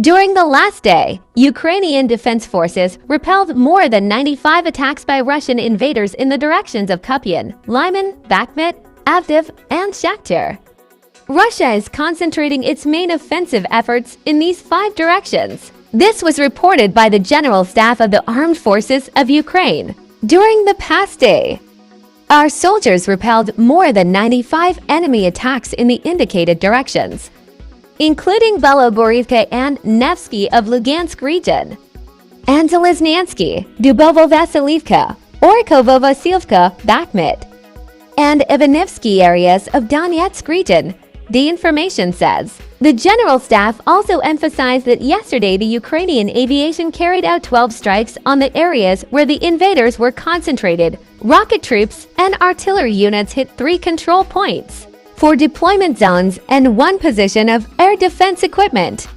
During the last day, Ukrainian defense forces repelled more than 95 attacks by Russian invaders in the directions of Kupian, Lyman, Bakhmut, Avdiv, and Shakhtar. Russia is concentrating its main offensive efforts in these five directions. This was reported by the General Staff of the Armed Forces of Ukraine. During the past day, our soldiers repelled more than 95 enemy attacks in the indicated directions including Beloborivka and Nevsky of Lugansk region, and Dubovo-Vasilivka, Orkovo-Vasilivka, Bakhmut, and Ivanivsky areas of Donetsk region, the information says. The General Staff also emphasized that yesterday the Ukrainian aviation carried out 12 strikes on the areas where the invaders were concentrated. Rocket troops and artillery units hit three control points four deployment zones and one position of air defense equipment.